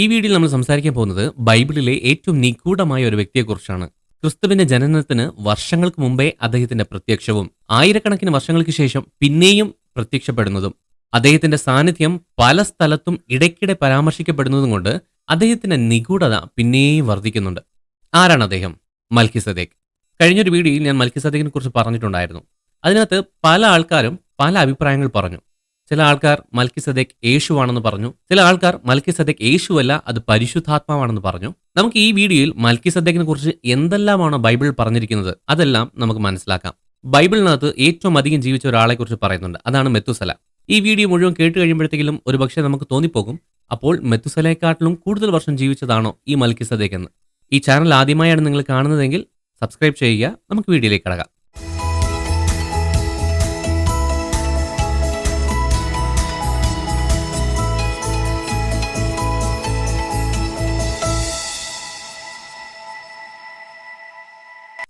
ഈ വീഡിയോയിൽ നമ്മൾ സംസാരിക്കാൻ പോകുന്നത് ബൈബിളിലെ ഏറ്റവും നിഗൂഢമായ ഒരു വ്യക്തിയെക്കുറിച്ചാണ്. ക്രിസ്തുവിന്റെ ജനനത്തിന് വർഷങ്ങൾക്ക് മുമ്പേ അദ്ദേഹത്തിന്റെ പ്രത്യക്ഷവും ആയിരക്കണക്കിന് വർഷങ്ങൾക്ക് ശേഷം പിന്നെയും പ്രത്യക്ഷപ്പെടുന്നതും അദ്ദേഹത്തിന്റെ സാന്നിധ്യം പല സ്ഥലത്തും ഇടയ്ക്കിടെ പരാമർശിക്കപ്പെടുന്നതും കൊണ്ട് അദ്ദേഹത്തിന്റെ നിഗൂഢത പിന്നെയും വർദ്ധിക്കുന്നുണ്ട്. ആരാണ് അദ്ദേഹം? മൽക്കിസദേക്ക്. കഴിഞ്ഞൊരു വീഡിയോയിൽ ഞാൻ മൽക്കിസദേക്കിനെ കുറിച്ച് പറഞ്ഞിട്ടുണ്ടായിരുന്നു. അതിനകത്ത് പല ആൾക്കാരും പല അഭിപ്രായങ്ങൾ പറഞ്ഞു. ചില ആൾക്കാർ മൽക്കി സദേക്ക് യേശുവാണെന്ന് പറഞ്ഞു. ചില ആൾക്കാർ മൽക്കി സദേക്ക് യേശുവല്ല അത് പരിശുദ്ധാത്മാവാണെന്ന് പറഞ്ഞു. നമുക്ക് ഈ വീഡിയോയിൽ മൽക്കി സദേക്കിനെ കുറിച്ച് എന്തെല്ലാമാണ് ബൈബിൾ പറഞ്ഞിരിക്കുന്നത് അതെല്ലാം നമുക്ക് മനസ്സിലാക്കാം. ബൈബിളിനകത്ത് ഏറ്റവും അധികം ജീവിച്ച ഒരാളെ കുറിച്ച് പറയുന്നുണ്ട്. അതാണ് മെത്തുസല. ഈ വീഡിയോ മുഴുവൻ കേട്ട് കഴിയുമ്പോഴത്തേക്കും ഒരുപക്ഷെ നമുക്ക് തോന്നിപ്പോകും അപ്പോൾ മെത്തുസലയെക്കാട്ടിലും കൂടുതൽ വർഷം ജീവിച്ചതാണോ ഈ മൽക്കി സദേക്ക് എന്ന്. ഈ ചാനൽ ആദ്യമായാണ് നിങ്ങൾ കാണുന്നതെങ്കിൽ സബ്സ്ക്രൈബ് ചെയ്യുക. നമുക്ക് വീഡിയോയിലേക്ക് കടക്കാം.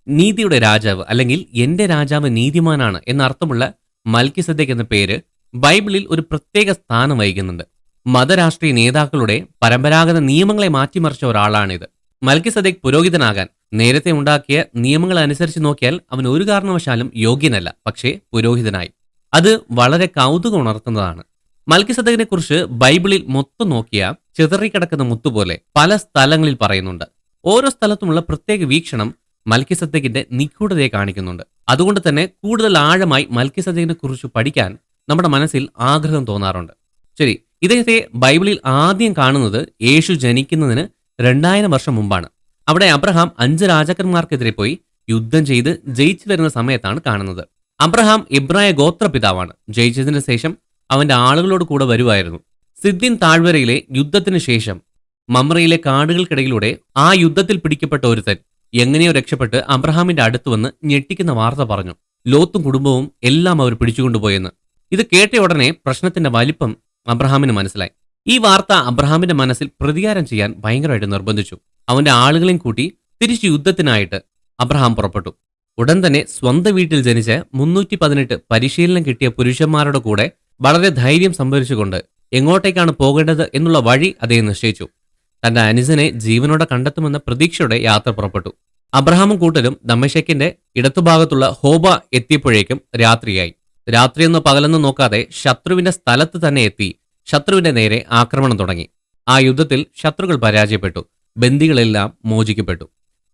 നീതിയുടെ രാജാവ് അല്ലെങ്കിൽ എന്റെ രാജാവ് നീതിമാനാണ് എന്നർത്ഥമുള്ള മൽക്കിസദേക്ക് എന്ന പേര് ബൈബിളിൽ ഒരു പ്രത്യേക സ്ഥാനം വഹിക്കുന്നുണ്ട്. മതരാഷ്ട്രീയ നേതാക്കളുടെ പരമ്പരാഗത നിയമങ്ങളെ മാറ്റിമറിച്ച ഒരാളാണിത്. മൽക്കിസദേക്ക് പുരോഹിതനാകാൻ നേരത്തെ ഉണ്ടാക്കിയ നിയമങ്ങൾ അനുസരിച്ച് നോക്കിയാൽ അവൻ ഒരു കാരണവശാലും യോഗ്യനല്ല പക്ഷേ പുരോഹിതനായി. അത് വളരെ കൗതുകം ഉണർത്തുന്നതാണ്. മൽക്കിസദകിനെ കുറിച്ച് ബൈബിളിൽ മൊത്തം നോക്കിയ ചിതറിക്കിടക്കുന്ന മുത്തുപോലെ പല സ്ഥലങ്ങളിൽ പറയുന്നുണ്ട്. ഓരോ സ്ഥലത്തുമുള്ള പ്രത്യേക വീക്ഷണം മൽക്കിസദ്ദക്കിന്റെ നിഗൂഢതയെ കാണിക്കുന്നുണ്ട്. അതുകൊണ്ട് തന്നെ കൂടുതൽ ആഴമായി മൽക്കിസദ്ദക്കിനെ കുറിച്ച് പഠിക്കാൻ നമ്മുടെ മനസ്സിൽ ആഗ്രഹം തോന്നാറുണ്ട്. ശരി ഇദ്ദേഹത്തെ ബൈബിളിൽ ആദ്യം കാണുന്നത് യേശു ജനിക്കുന്നതിന് രണ്ടായിരം വർഷം മുമ്പാണ്. അവിടെ അബ്രഹാം അഞ്ച് രാജാക്കന്മാർക്കെതിരെ പോയി യുദ്ധം ചെയ്ത് ജയിച്ചു വരുന്ന സമയത്താണ് കാണുന്നത്. അബ്രഹാം ഇബ്രായ ഗോത്രപിതാവാണ്. ജയിച്ചതിന് ശേഷം അവന്റെ ആളുകളോട് കൂടെ വരുമായിരുന്നു സിദ്ദിൻ താഴ്വരയിലെ യുദ്ധത്തിന് ശേഷം മമ്രയിലെ കാടുകൾക്കിടയിലൂടെ ആ യുദ്ധത്തിൽ പിടിക്കപ്പെട്ട ഒരുത്തൻ എങ്ങനെയോ രക്ഷപ്പെട്ട് അബ്രഹാമിന്റെ അടുത്ത് വന്ന് ഞെട്ടിക്കുന്ന വാർത്ത പറഞ്ഞു. ലോത്തും കുടുംബവും എല്ലാം അവർ പിടിച്ചുകൊണ്ടുപോയെന്ന്. ഇത് കേട്ട ഉടനെ പ്രശ്നത്തിന്റെ വലിപ്പം അബ്രഹാമിന് മനസ്സിലായി. ഈ വാർത്ത അബ്രഹാമിന്റെ മനസ്സിൽ പ്രതികാരം ചെയ്യാൻ ഭയങ്കരമായിട്ട് നിർബന്ധിച്ചു. അവന്റെ ആളുകളെയും കൂട്ടി തിരിച്ചു യുദ്ധത്തിനായിട്ട് അബ്രഹാം പുറപ്പെട്ടു. ഉടൻ തന്നെ സ്വന്തം വീട്ടിൽ ജനിച്ച് മുന്നൂറ്റി പതിനെട്ട് പരിശീലനം കിട്ടിയ പുരുഷന്മാരുടെ കൂടെ വളരെ ധൈര്യം സംഭരിച്ചുകൊണ്ട് എങ്ങോട്ടേക്കാണ് പോകേണ്ടത് എന്നുള്ള വഴി അദ്ദേഹം നിശ്ചയിച്ചു. തന്റെ അനുജനെ ജീവനോടെ കണ്ടെത്തുമെന്ന പ്രതീക്ഷയോടെ യാത്ര പുറപ്പെട്ടു. അബ്രഹാമും കൂട്ടരും ദമ്മശക്കിന്റെ ഇടത്തുഭാഗത്തുള്ള ഹോബ എത്തിയപ്പോഴേക്കും രാത്രിയായി. രാത്രിയെന്നോ പകലെന്നോ നോക്കാതെ ശത്രുവിന്റെ സ്ഥലത്ത് തന്നെ എത്തി ശത്രുവിന്റെ നേരെ ആക്രമണം തുടങ്ങി. ആ യുദ്ധത്തിൽ ശത്രുക്കൾ പരാജയപ്പെട്ടു. ബന്ദികളെല്ലാം മോചിക്കപ്പെട്ടു.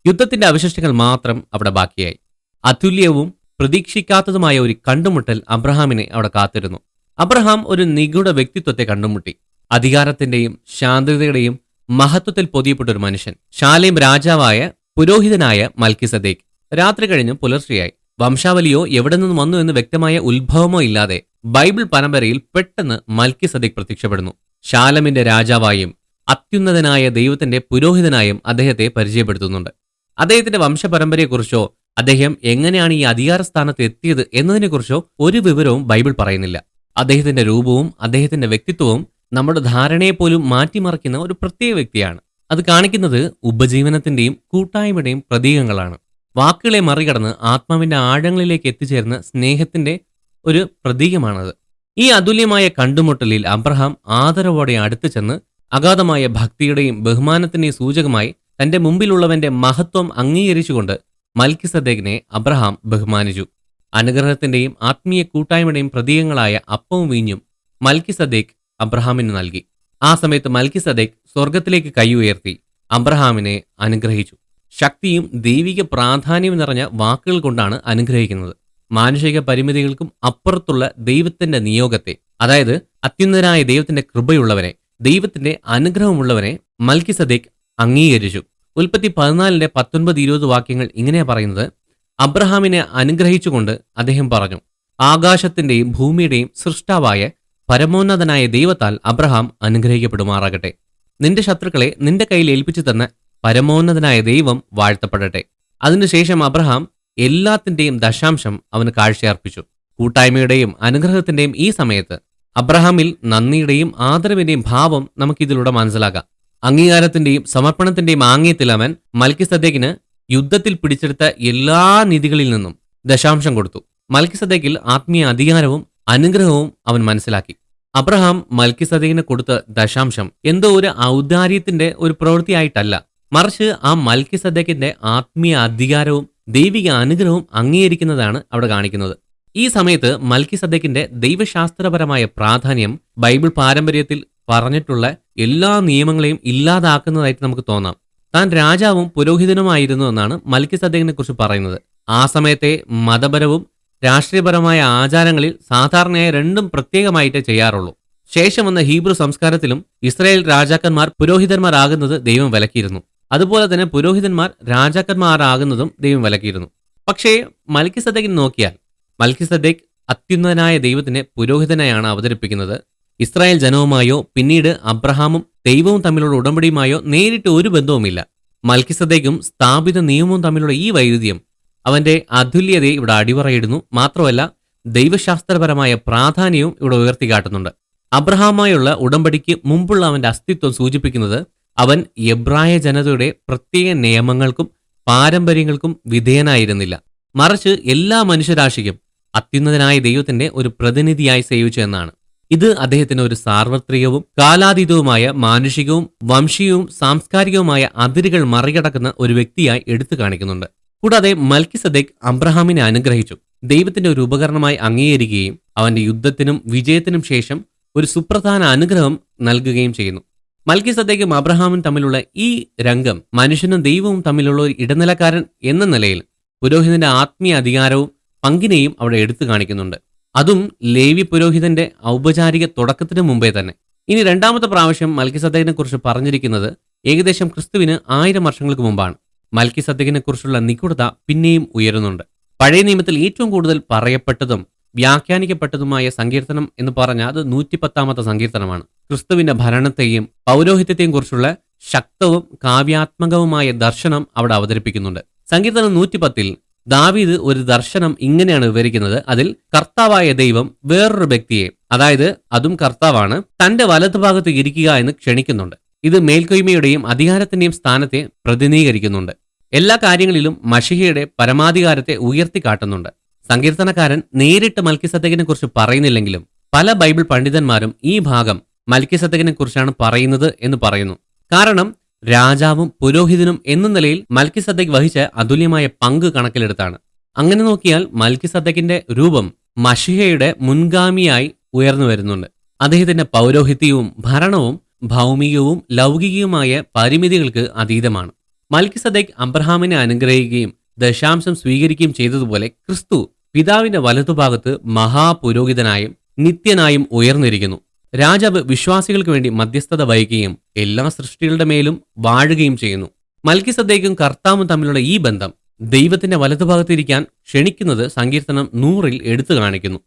യുദ്ധത്തിന്റെ അവശിഷ്ടങ്ങൾ മാത്രം അവിടെ ബാക്കിയായി. അതുല്യവും പ്രതീക്ഷിക്കാത്തതുമായ ഒരു കണ്ടുമുട്ടൽ അബ്രഹാമിനെ അവിടെ കാത്തിരുന്നു. അബ്രഹാം ഒരു നിഗൂഢ വ്യക്തിത്വത്തെ കണ്ടുമുട്ടി. അധികാരത്തിന്റെയും ശാന്തതയുടെയും മഹത്വത്തിൽ പൊതിയപ്പെട്ട ഒരു മനുഷ്യൻ. ശാലേം രാജാവായ പുരോഹിതനായ മൽക്കിസദേക്ക് രാത്രി കഴിഞ്ഞ് പുലർച്ചെയായി. വംശാവലിയോ എവിടെ നിന്ന് വന്നു എന്ന് വ്യക്തമായ ഉത്ഭവമോ ഇല്ലാതെ ബൈബിൾ പരമ്പരയിൽ പെട്ടെന്ന് മൽക്കി മൽക്കിസദേക്ക് പ്രത്യക്ഷപ്പെടുന്നു. ശാലമിന്റെ രാജാവായും അത്യുന്നതനായ ദൈവത്തിന്റെ പുരോഹിതനായും അദ്ദേഹത്തെ പരിചയപ്പെടുത്തുന്നുണ്ട്. അദ്ദേഹത്തിന്റെ വംശപരമ്പരയെക്കുറിച്ചോ അദ്ദേഹം എങ്ങനെയാണ് ഈ അധികാര സ്ഥാനത്ത് എത്തിയത് എന്നതിനെക്കുറിച്ചോ ഒരു വിവരവും ബൈബിൾ പറയുന്നില്ല. അദ്ദേഹത്തിന്റെ രൂപവും അദ്ദേഹത്തിന്റെ വ്യക്തിത്വവും നമ്മുടെ ധാരണയെ പോലും മാറ്റിമറിക്കുന്ന ഒരു പ്രത്യേക വ്യക്തിയാണ്. അത് കാണിക്കുന്നത് ഉപജീവനത്തിന്റെയും കൂട്ടായ്മയുടെയും പ്രതീകങ്ങളാണ്. വാക്കുകളെ മറികടന്ന് ആത്മാവിന്റെ ആഴങ്ങളിലേക്ക് എത്തിച്ചേർന്ന സ്നേഹത്തിന്റെ ഒരു പ്രതീകമാണത്. ഈ അതുല്യമായ കണ്ടുമുട്ടലിൽ അബ്രഹാം ആദരവോടെ അടുത്തു ചെന്ന് അഗാധമായ ഭക്തിയുടെയും ബഹുമാനത്തിന്റെയും സൂചകമായി തന്റെ മുമ്പിലുള്ളവന്റെ മഹത്വം അംഗീകരിച്ചുകൊണ്ട് മൽക്കിസദേഗിനെ അബ്രഹാം ബഹുമാനിച്ചു. അനുഗ്രഹത്തിന്റെയും ആത്മീയ കൂട്ടായ്മയുടെയും പ്രതീകങ്ങളായ അപ്പവും വീഞ്ഞും മൽക്കിസദേക്ക് അബ്രഹാമിന് നൽകി. ആ സമയത്ത് മൽക്കി സദേക് സ്വർഗത്തിലേക്ക് കൈ ഉയർത്തി അബ്രഹാമിനെ അനുഗ്രഹിച്ചു. ശക്തിയും ദൈവിക പ്രാധാന്യവും നിറഞ്ഞ വാക്കുകൾ കൊണ്ടാണ് അനുഗ്രഹിക്കുന്നത്. മാനുഷിക പരിമിതികൾക്കും അപ്പുറത്തുള്ള ദൈവത്തിന്റെ നിയോഗത്തെ അതായത് അത്യുന്നതനായ ദൈവത്തിന്റെ കൃപയുള്ളവനെ ദൈവത്തിന്റെ അനുഗ്രഹമുള്ളവനെ മൽക്കി സദേക് അംഗീകരിച്ചു. ഉൽപ്പത്തി പതിനാലിന്റെ പത്തൊൻപത് ഇരുപത് വാക്യങ്ങൾ ഇങ്ങനെയാ പറയുന്നത്. അബ്രഹാമിനെ അനുഗ്രഹിച്ചുകൊണ്ട് അദ്ദേഹം പറഞ്ഞു ആകാശത്തിന്റെയും ഭൂമിയുടെയും സൃഷ്ടാവായ പരമോന്നതനായ ദൈവത്താൽ അബ്രഹാം അനുഗ്രഹിക്കപ്പെടുമാറാകട്ടെ. നിന്റെ ശത്രുക്കളെ നിന്റെ കയ്യിൽ ഏൽപ്പിച്ചു തന്ന പരമോന്നതനായ ദൈവം വാഴ്ത്തപ്പെടട്ടെ. അതിനുശേഷം അബ്രഹാം എല്ലാത്തിന്റെയും ദശാംശം അവന് കാഴ്ചയർപ്പിച്ചു. കൂട്ടായ്മയുടെയും അനുഗ്രഹത്തിന്റെയും ഈ സമയത്ത് അബ്രഹാമിൽ നന്ദിയുടെയും ആദരവിന്റെയും ഭാവം നമുക്കിതിലൂടെ മനസ്സിലാക്കാം. അംഗീകാരത്തിന്റെയും സമർപ്പണത്തിന്റെയും ആംഗ്യത്തിൽ അവൻ മൽക്കിസദ്ദേക്കിന് യുദ്ധത്തിൽ പിടിച്ചെടുത്ത എല്ലാ നിധികളിൽ നിന്നും ദശാംശം കൊടുത്തു. മൽക്കിസദ്ദേക്കിൽ ആത്മീയ അധികാരവും അനുഗ്രഹവും അവൻ മനസ്സിലാക്കി. അബ്രഹാം മൽക്കിസദേക്കിന് കൊടുത്ത ദശാംശം എന്തോ ഒരു ഔദാര്യത്തിന്റെ ഒരു പ്രവൃത്തിയായിട്ടല്ല. മറിച്ച് ആ മൽക്കിസദേക്കിന്റെ ആത്മീയ അധികാരവും ദൈവിക അനുഗ്രഹവും അംഗീകരിക്കുന്നതാണ് അവിടെ കാണിക്കുന്നത്. ഈ സമയത്ത് മൽക്കിസദേക്കിന്റെ ദൈവശാസ്ത്രപരമായ പ്രാധാന്യം ബൈബിൾ പാരമ്പര്യത്തിൽ പറഞ്ഞിട്ടുള്ള എല്ലാ നിയമങ്ങളെയും ഇല്ലാതാക്കുന്നതായിട്ട് നമുക്ക് തോന്നാം. താൻ രാജാവും പുരോഹിതനുമായിരുന്നു എന്നാണ് മൽക്കിസദേക്കിനെ കുറിച്ച് പറയുന്നത്. ആ സമയത്തെ മതപരവും രാഷ്ട്രീയപരമായ ആചാരങ്ങളിൽ സാധാരണയായി രണ്ടും പ്രത്യേകമായിട്ടേ ചെയ്യാറുള്ളൂ. ശേഷം വന്ന ഹീബ്രു സംസ്കാരത്തിലും ഇസ്രായേൽ രാജാക്കന്മാർ പുരോഹിതന്മാരാകുന്നത് ദൈവം വിലക്കിയിരുന്നു. അതുപോലെ തന്നെ പുരോഹിതന്മാർ രാജാക്കന്മാരാകുന്നതും ദൈവം വിലക്കിയിരുന്നു. പക്ഷേ മൽക്കിസദേക്കിന് നോക്കിയാൽ മൽക്കിസദേക്ക് അത്യുന്നതനായ ദൈവത്തിനെ പുരോഹിതനായാണ് അവതരിപ്പിക്കുന്നത്. ഇസ്രായേൽ ജനവുമായോ പിന്നീട് അബ്രഹാമും ദൈവവും തമ്മിലുള്ള ഉടമ്പടിയുമായോ നേരിട്ട് ഒരു ബന്ധവുമില്ല. മൽക്കിസദേക്കും സ്ഥാപിത നിയമവും തമ്മിലുള്ള ഈ വൈരുദ്ധ്യം അവന്റെ അതുല്യതയെ ഇവിടെ അടിവറയിടുന്നു. മാത്രമല്ല ദൈവശാസ്ത്രപരമായ പ്രാധാന്യവും ഇവിടെ ഉയർത്തിക്കാട്ടുന്നുണ്ട് അബ്രഹാമായുള്ള ഉടമ്പടിക്ക് മുമ്പുള്ള അവന്റെ അസ്തിത്വം സൂചിപ്പിക്കുന്നത് അവൻ എബ്രായ ജനതയുടെ പ്രത്യേക നിയമങ്ങൾക്കും പാരമ്പര്യങ്ങൾക്കും വിധേയനായിരുന്നില്ല. മറിച്ച് എല്ലാ മനുഷ്യരാശിക്കും അത്യുന്നതനായ ദൈവത്തിന്റെ ഒരു പ്രതിനിധിയായി സേവിച്ചു എന്നാണ്. ഇത് അദ്ദേഹത്തിന് ഒരു സാർവത്രികവും കാലാതീതവുമായ മാനുഷികവും വംശീയവും സാംസ്കാരികവുമായ അതിരുകൾ മറികടക്കുന്ന ഒരു വ്യക്തിയായി എടുത്തു കാണിക്കുന്നുണ്ട്. കൂടാതെ മൽക്കി സദേഖ് അബ്രഹാമിനെ അനുഗ്രഹിച്ചു. ദൈവത്തിന്റെ ഒരു ഉപകരണമായി അംഗീകരിക്കുകയും അവന്റെ യുദ്ധത്തിനും വിജയത്തിനും ശേഷം ഒരു സുപ്രധാന അനുഗ്രഹം നൽകുകയും ചെയ്യുന്നു. മൽക്കി സദേഖും അബ്രഹാമും തമ്മിലുള്ള ഈ രംഗം മനുഷ്യനും ദൈവവും തമ്മിലുള്ള ഒരു ഇടനിലക്കാരൻ എന്ന നിലയിൽ പുരോഹിതന്റെ ആത്മീയ അധികാരവും പങ്കിനെയും അവിടെ എടുത്തു കാണിക്കുന്നുണ്ട്. അതും ലേവി പുരോഹിതന്റെ ഔപചാരിക തുടക്കത്തിന് മുമ്പേ തന്നെ. ഇനി രണ്ടാമത്തെ പ്രാവശ്യം മൽക്കി സദേഖിനെ കുറിച്ച് പറഞ്ഞിരിക്കുന്നത് ഏകദേശം ക്രിസ്തുവിന് ആയിരം വർഷങ്ങൾക്ക് മുമ്പാണ്. മൽക്കിസദേക്കിനെ കുറിച്ചുള്ള നിഗൂഢത പിന്നെയും ഉയരുന്നുണ്ട്. പഴയ നിയമത്തിൽ ഏറ്റവും കൂടുതൽ പറയപ്പെട്ടതും വ്യാഖ്യാനിക്കപ്പെട്ടതുമായ സങ്കീർത്തനം എന്ന് പറഞ്ഞാൽ അത് നൂറ്റിപ്പത്താമത്തെ സങ്കീർത്തനമാണ്. ക്രിസ്തുവിന്റെ ഭരണത്തെയും പൗരോഹിത്യത്തെയും കുറിച്ചുള്ള ശക്തവും കാവ്യാത്മകവുമായ ദർശനം അവിടെ അവതരിപ്പിക്കുന്നുണ്ട്. സങ്കീർത്തനം നൂറ്റിപ്പത്തിൽ ദാവീദ് ഒരു ദർശനം ഇങ്ങനെയാണ് വിവരിക്കുന്നത്. അതിൽ കർത്താവായ ദൈവം വേറൊരു വ്യക്തിയെ അതായത് അതും കർത്താവാണ് തന്റെ വലതുഭാഗത്ത് ഇരിക്കുക എന്ന് ക്ഷണിക്കുന്നുണ്ട്. ഇത് മേൽക്കൊയ്മയുടെയും അധികാരത്തിന്റെയും സ്ഥാനത്തെ പ്രതിനിധീകരിക്കുന്നുണ്ട്. എല്ലാ കാര്യങ്ങളിലും മഷിഹയുടെ പരമാധികാരത്തെ ഉയർത്തിക്കാട്ടുന്നുണ്ട്. സങ്കീർത്തനക്കാരൻ നേരിട്ട് മൽക്കിസത്തകിനെ കുറിച്ച് പറയുന്നില്ലെങ്കിലും പല ബൈബിൾ പണ്ഡിതന്മാരും ഈ ഭാഗം മൽക്കിസത്തകിനെ കുറിച്ചാണ് പറയുന്നത് എന്ന് പറയുന്നു. കാരണം രാജാവും പുരോഹിതനും എന്ന നിലയിൽ മൽക്കിസദ്ദേഖ് വഹിച്ച അതുല്യമായ പങ്ക് കണക്കിലെടുത്താണ്. അങ്ങനെ നോക്കിയാൽ മൽക്കിസദ്ദക്കിന്റെ രൂപം മഷിഹയുടെ മുൻഗാമിയായി ഉയർന്നു വരുന്നുണ്ട്. അദ്ദേഹത്തിന്റെ പൗരോഹിത്യവും ഭരണവും ഭൗമികവും ലൗകികവുമായ പരിമിതികൾക്ക് അതീതമാണ്. മൽക്കിസദൈക്ക് അബ്രഹാമിനെ അനുഗ്രഹിക്കുകയും ദശാംശം സ്വീകരിക്കുകയും ചെയ്തതുപോലെ ക്രിസ്തു പിതാവിന്റെ വലതുഭാഗത്ത് മഹാപുരോഹിതനായും നിത്യനായും ഉയർന്നിരിക്കുന്നു. രാജാവ് വിശ്വാസികൾക്ക് വേണ്ടി മധ്യസ്ഥത വഹിക്കുകയും എല്ലാ സൃഷ്ടികളുടെ മേലും വാഴുകയും ചെയ്യുന്നു. മൽക്കി സദ്ദേക്കും കർത്താവും തമ്മിലുള്ള ഈ ബന്ധം ദൈവത്തിന്റെ വലതുഭാഗത്തിരിക്കാൻ ക്ഷണിക്കുന്നത് സങ്കീർത്തനം നൂറിൽ എടുത്തു കാണിക്കുന്നു.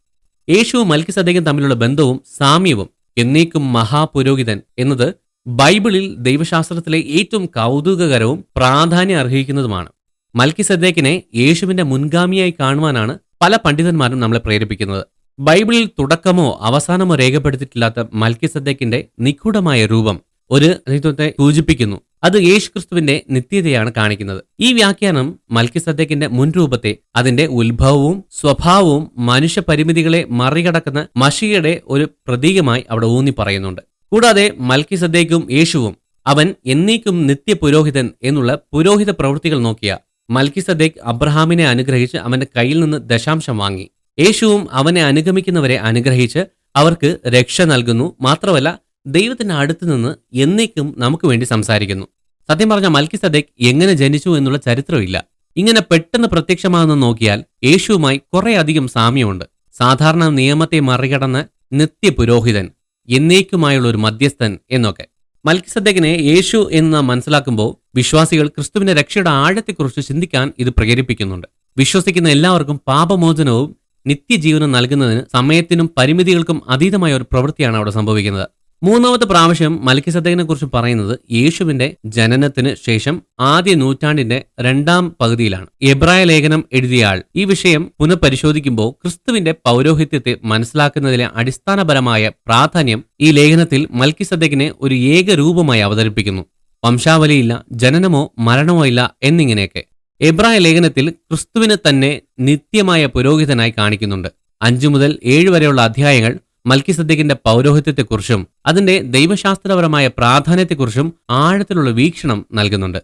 യേശുവും മൽക്കി സദ്ദേക്കും തമ്മിലുള്ള ബന്ധവും സാമ്യവും എന്നേക്കും മഹാപുരോഹിതൻ എന്നത് ബൈബിളിൽ ദൈവശാസ്ത്രത്തിലെ ഏറ്റവും കൗതുകകരവും പ്രാധാന്യം അർഹിക്കുന്നതുമാണ്. മൽക്കി സദ്ദേക്കിനെ യേശുവിന്റെ മുൻഗാമിയായി കാണുവാനാണ് പല പണ്ഡിതന്മാരും നമ്മളെ പ്രേരിപ്പിക്കുന്നത്. ബൈബിളിൽ തുടക്കമോ അവസാനമോ രേഖപ്പെടുത്തിയിട്ടില്ലാത്ത മൽക്കി സദ്ദേക്കിന്റെ നിഗൂഢമായ രൂപം ഒരു നിത്വത്തെ സൂചിപ്പിക്കുന്നു. അത് യേശുക്രിസ്തുവിന്റെ നിത്യതയാണ് കാണിക്കുന്നത്. ഈ വ്യാഖ്യാനം മൽക്കി മൽക്കിസദ്ദേക്കിന്റെ മുൻരൂപത്തെ അതിന്റെ ഉത്ഭവവും സ്വഭാവവും മനുഷ്യ പരിമിതികളെ മറികടക്കുന്ന മഷിയുടെ ഒരു പ്രതീകമായി അവിടെ ഊന്നി പറയുന്നുണ്ട് കൂടാതെ മൽക്കിസദ്ദേക്കും യേശുവും അവൻ എന്നേക്കും നിത്യപുരോഹിതൻ എന്നുള്ള പുരോഹിത പ്രവൃത്തികൾ നോക്കിയ മൽക്കിസദ്ദേക് അബ്രഹാമിനെ അനുഗ്രഹിച്ച് അവന്റെ കയ്യിൽ നിന്ന് ദശാംശം വാങ്ങി. യേശുവും അവനെ അനുഗമിക്കുന്നവരെ അനുഗ്രഹിച്ച് അവർക്ക് രക്ഷ നൽകുന്നു. മാത്രമല്ല ദൈവത്തിന്റെ അടുത്ത് നിന്ന് എന്നേക്കും നമുക്ക് വേണ്ടി സംസാരിക്കുന്നു. സത്യം പറഞ്ഞ മൽക്കി സദേക്ക് എങ്ങനെ ജനിച്ചു എന്നുള്ള ചരിത്രമില്ല. ഇങ്ങനെ പെട്ടെന്ന് പ്രത്യക്ഷമാകുന്ന നോക്കിയാൽ യേശുവുമായി കുറേയധികം സാമ്യമുണ്ട്. സാധാരണ നിയമത്തെ മറികടന്ന് നിത്യ പുരോഹിതൻ എന്നേക്കുമായുള്ള ഒരു മധ്യസ്ഥൻ എന്നൊക്കെ. മൽക്കിസദ്ദേക്കിനെ യേശു എന്ന് മനസ്സിലാക്കുമ്പോൾ വിശ്വാസികൾ ക്രിസ്തുവിന്റെ രക്ഷയുടെ ആഴത്തെക്കുറിച്ച് ചിന്തിക്കാൻ ഇത് പ്രേരിപ്പിക്കുന്നുണ്ട്. വിശ്വസിക്കുന്ന എല്ലാവർക്കും പാപമോചനവും നിത്യജീവനം നൽകുന്നതിന് സമയത്തിനും പരിമിതികൾക്കും അതീതമായ ഒരു പ്രവൃത്തിയാണ് അവിടെ സംഭവിക്കുന്നത്. മൂന്നാമത്തെ പ്രാവശ്യം മൽക്കിസദ്ദേക്കിനെ കുറിച്ച് പറയുന്നത് യേശുവിന്റെ ജനനത്തിന് ശേഷം ആദ്യ നൂറ്റാണ്ടിന്റെ രണ്ടാം പകുതിയിലാണ്. എബ്രായ ലേഖനം എഴുതിയയാൾ ഈ വിഷയം പുനഃപരിശോധിക്കുമ്പോൾ ക്രിസ്തുവിന്റെ പൗരോഹിത്യത്തെ മനസ്സിലാക്കുന്നതിലെ അടിസ്ഥാനപരമായ പ്രാധാന്യം ഈ ലേഖനത്തിൽ മൽക്കിസദ്ദേക്കിനെ ഒരു ഏകരൂപമായി അവതരിപ്പിക്കുന്നു. വംശാവലിയില്ല ജനനമോ മരണമോ ഇല്ല എന്നിങ്ങനെയൊക്കെ. എബ്രായ ലേഖനത്തിൽ ക്രിസ്തുവിനെ തന്നെ നിത്യമായ പുരോഹിതനായി കാണിക്കുന്നുണ്ട്. അഞ്ചു മുതൽ ഏഴ് വരെയുള്ള അധ്യായങ്ങൾ മൽക്കിസദ്ദീഖിന്റെ പൗരോഹിത്യത്തെക്കുറിച്ചും അതിന്റെ ദൈവശാസ്ത്രപരമായ പ്രാധാന്യത്തെക്കുറിച്ചും ആഴത്തിലുള്ള വീക്ഷണം നൽകുന്നുണ്ട്.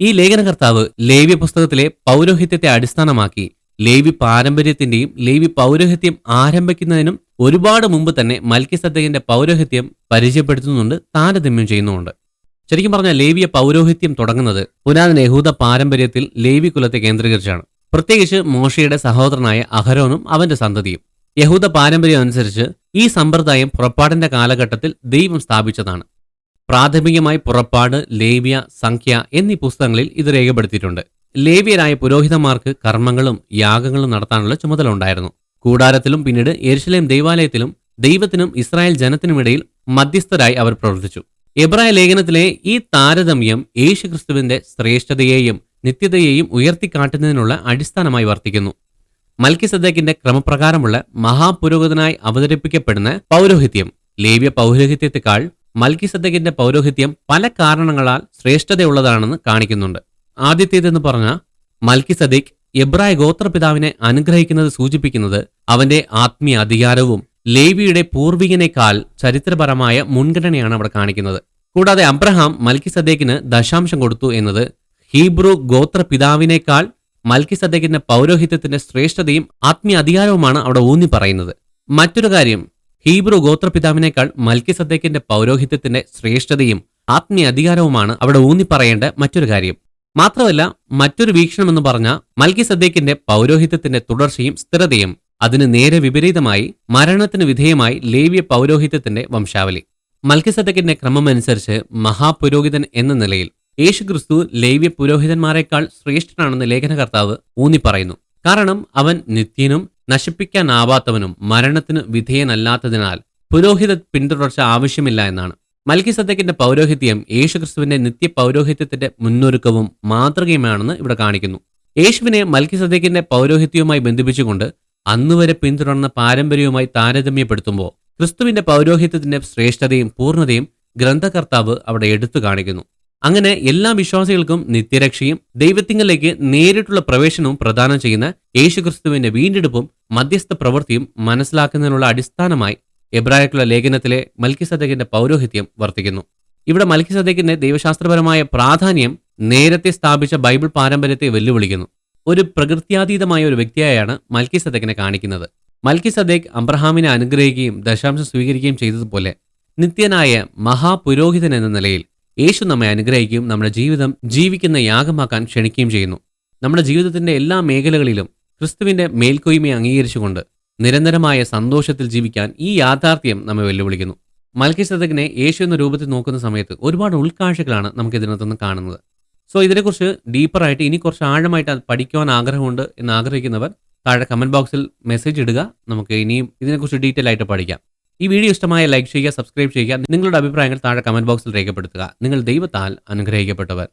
ഈ ലേഖനകർത്താവ് ലേവ്യ പുസ്തകത്തിലെ പൗരോഹിത്യത്തെ അടിസ്ഥാനമാക്കി ലേവി പാരമ്പര്യത്തിന്റെയും ലേവി പൗരോഹിത്യം ആരംഭിക്കുന്നതിനും ഒരുപാട് മുമ്പ് തന്നെ മൽക്കിസദ്ദീഖിന്റെ പൗരോഹിത്യം പരിചയപ്പെടുത്തുന്നുണ്ട് താരതമ്യം ചെയ്യുന്നുമുണ്ട്. ശരിക്കും പറഞ്ഞാൽ ലേവിയ പൗരോഹിത്യം തുടങ്ങുന്നത് പുരാതന യഹൂദ പാരമ്പര്യത്തിൽ ലേവി കുലത്തെ കേന്ദ്രീകരിച്ചാണ്. പ്രത്യേകിച്ച് മോഷയുടെ സഹോദരനായ അഹരോനും അവന്റെ സന്തതിയും. യഹൂദ പാരമ്പര്യം അനുസരിച്ച് ഈ സമ്പ്രദായം പുറപ്പാടിന്റെ കാലഘട്ടത്തിൽ ദൈവം സ്ഥാപിച്ചതാണ്. പ്രാഥമികമായി പുറപ്പാട് ലേവ്യ സംഖ്യ എന്നീ പുസ്തകങ്ങളിൽ ഇത് രേഖപ്പെടുത്തിയിട്ടുണ്ട്. ലേവ്യരായ പുരോഹിതന്മാർക്ക് കർമ്മങ്ങളും യാഗങ്ങളും നടത്താനുള്ള ചുമതല ഉണ്ടായിരുന്നു. കൂടാരത്തിലും പിന്നീട് യെരുശലേം ദൈവാലയത്തിലും ദൈവത്തിനും ഇസ്രായേൽ ജനത്തിനുമിടയിൽ മധ്യസ്ഥരായി അവർ പ്രവർത്തിച്ചു. എബ്രായ ലേഖനത്തിലെ ഈ താരതമ്യം യേശുക്രിസ്തുവിന്റെ ശ്രേഷ്ഠതയെയും നിത്യതയെയും ഉയർത്തിക്കാട്ടുന്നതിനുള്ള അടിസ്ഥാനമായി വർത്തിക്കുന്നു. മൽക്കിസദ്ദേക്കിന്റെ ക്രമപ്രകാരമുള്ള മഹാപുരോഹിതനായി അവതരിപ്പിക്കപ്പെടുന്ന പൗരോഹിത്യം. ലേവ്യ പൗരോഹിത്യത്തെക്കാൾ മൽക്കിസദ്ദേക്കിന്റെ പൗരോഹിത്യം പല കാരണങ്ങളാൽ ശ്രേഷ്ഠതയുള്ളതാണെന്ന് കാണിക്കുന്നുണ്ട്. ആദ്യത്തേതെന്ന് പറഞ്ഞ മൽക്കിസദേക്ക് എബ്രായ ഗോത്രപിതാവിനെ അനുഗ്രഹിക്കുന്നത് സൂചിപ്പിക്കുന്നത് അവന്റെ ആത്മീയ അധികാരവും ലേവിയുടെ പൂർവികനേക്കാൾ ചരിത്രപരമായ മുൻഗണനയാണ് അവിടെ കാണിക്കുന്നത്. കൂടാതെ അബ്രഹാം മൽക്കിസദേക്കിന് ദശാംശം കൊടുത്തു എന്നത് ഹീബ്രു ഗോത്രപിതാവിനേക്കാൾ മൽക്കിസദേക്കിന്റെ പൗരോഹിത്യത്തിന്റെ ശ്രേഷ്ഠതയും ആത്മീയ അധികാരവുമാണ് അവിടെ ഊന്നി പറയുന്നത്. മറ്റൊരു കാര്യം ഹീബ്രു ഗോത്രപിതാവിനേക്കാൾ മൽക്കിസദ്ദേക്കിന്റെ പൗരോഹിത്യത്തിന്റെ ശ്രേഷ്ഠതയും ആത്മീയ അധികാരവുമാണ് അവിടെ ഊന്നി പറയേണ്ട മറ്റൊരു കാര്യം. മാത്രമല്ല മറ്റൊരു വീക്ഷണം എന്ന് പറഞ്ഞാൽ മൽക്കിസദ്ദേക്കിന്റെ പൗരോഹിത്യത്തിന്റെ തുടർച്ചയും സ്ഥിരതയും അതിന് നേരെ വിപരീതമായി മരണത്തിന് വിധേയമായി ലേവ്യ പൗരോഹിത്യത്തിന്റെ വംശാവലി. മൽക്കിസദക്കിന്റെ ക്രമമനുസരിച്ച് മഹാപുരോഹിതൻ എന്ന നിലയിൽ യേശുക്രിസ്തു ലൈവ്യ പുരോഹിതന്മാരെക്കാൾ ശ്രേഷ്ഠനാണെന്ന് ലേഖനകർത്താവ് ഊന്നി പറയുന്നു കാരണം അവൻ നിത്യനും നശിപ്പിക്കാനാവാത്തവനും മരണത്തിന് വിധേയനല്ലാത്തതിനാൽ പുരോഹിത പിന്തുടർച്ച ആവശ്യമില്ല എന്നാണ്. മൽക്കിസദക്കിന്റെ പൗരോഹിത്യം യേശുക്രിസ്തുവിന്റെ നിത്യ പൗരോഹിത്യത്തിന്റെ മുന്നൊരുക്കവും മാതൃകയുമാണെന്ന് ഇവിടെ കാണിക്കുന്നു. യേശുവിനെ മൽക്കിസദക്കിന്റെ പൗരോഹിത്യവുമായി ബന്ധിപ്പിച്ചുകൊണ്ട് അന്നുവരെ പിന്തുടർന്ന പാരമ്പര്യവുമായി താരതമ്യപ്പെടുത്തുമ്പോൾ ക്രിസ്തുവിന്റെ പൗരോഹിത്യത്തിന്റെ ശ്രേഷ്ഠതയും പൂർണതയും ഗ്രന്ഥകർത്താവ് അവിടെ എടുത്തു കാണിക്കുന്നു. അങ്ങനെ എല്ലാ വിശ്വാസികൾക്കും നിത്യരക്ഷയും ദൈവത്തിങ്ങളിലേക്ക് നേരിട്ടുള്ള പ്രവേശനവും പ്രദാനം ചെയ്യുന്ന യേശുക്രിസ്തുവിന്റെ വീണ്ടെടുപ്പും മധ്യസ്ഥ പ്രവൃത്തിയും മനസ്സിലാക്കുന്നതിനുള്ള അടിസ്ഥാനമായി എബ്രായക്കുള്ള ലേഖനത്തിലെ മൽക്കിസദക്കിന്റെ പൗരോഹിത്യം വർത്തിക്കുന്നു. ഇവിടെ മൽക്കിസദക്കിന്റെ ദൈവശാസ്ത്രപരമായ പ്രാധാന്യം നേരത്തെ സ്ഥാപിച്ച ബൈബിൾ പാരമ്പര്യത്തെ വെല്ലുവിളിക്കുന്നു. ഒരു പ്രകൃത്യാതീതമായ ഒരു വ്യക്തിയായാണ് മൽക്കിസദക്കിനെ കാണിക്കുന്നത്. മൽക്കിസദേഖ് അബ്രഹാമിനെ അനുഗ്രഹിക്കുകയും ദശാംശം സ്വീകരിക്കുകയും ചെയ്തതുപോലെ നിത്യനായ മഹാപുരോഹിതൻ എന്ന നിലയിൽ യേശു നമ്മെ അനുഗ്രഹിക്കുകയും നമ്മുടെ ജീവിതം ജീവിക്കുന്ന യാഗമാക്കാൻ ക്ഷണിക്കുകയും ചെയ്യുന്നു. നമ്മുടെ ജീവിതത്തിന്റെ എല്ലാ മേഖലകളിലും ക്രിസ്തുവിന്റെ മേൽക്കൊയ്മയെ അംഗീകരിച്ചുകൊണ്ട് നിരന്തരമായ സന്തോഷത്തിൽ ജീവിക്കാൻ ഈ യാഥാർത്ഥ്യം നമ്മെ വെല്ലുവിളിക്കുന്നു. മൽക്കിസദക്കിനെ യേശു എന്ന രൂപത്തിൽ നോക്കുന്ന സമയത്ത് ഒരുപാട് ഉൾക്കാഴ്ചകളാണ് നമുക്ക് ഇതിനകത്തുനിന്ന് കാണുന്നത്. സോ ഇതിനെക്കുറിച്ച് ഡീപ്പറായിട്ട് ഇനി കുറച്ച് ആഴമായിട്ട് അത് പഠിക്കുവാൻ ആഗ്രഹമുണ്ട് എന്ന് ആഗ്രഹിക്കുന്നവർ താഴെ കമന്റ് ബോക്സിൽ മെസ്സേജ് ഇടുക. നമുക്ക് ഇനിയും ഇതിനെക്കുറിച്ച് ഡീറ്റെയിൽ ആയിട്ട് പഠിക്കാം. ഈ വീഡിയോ ഇഷ്ടമായ ലൈക്ക് ചെയ്യുക സബ്സ്ക്രൈബ് ചെയ്യുക നിങ്ങളുടെ അഭിപ്രായങ്ങൾ താഴെ കമന്റ് ബോക്സിൽ രേഖപ്പെടുത്തുക. നിങ്ങൾ ദൈവത്താൽ അനുഗ്രഹിക്കപ്പെട്ടവർ.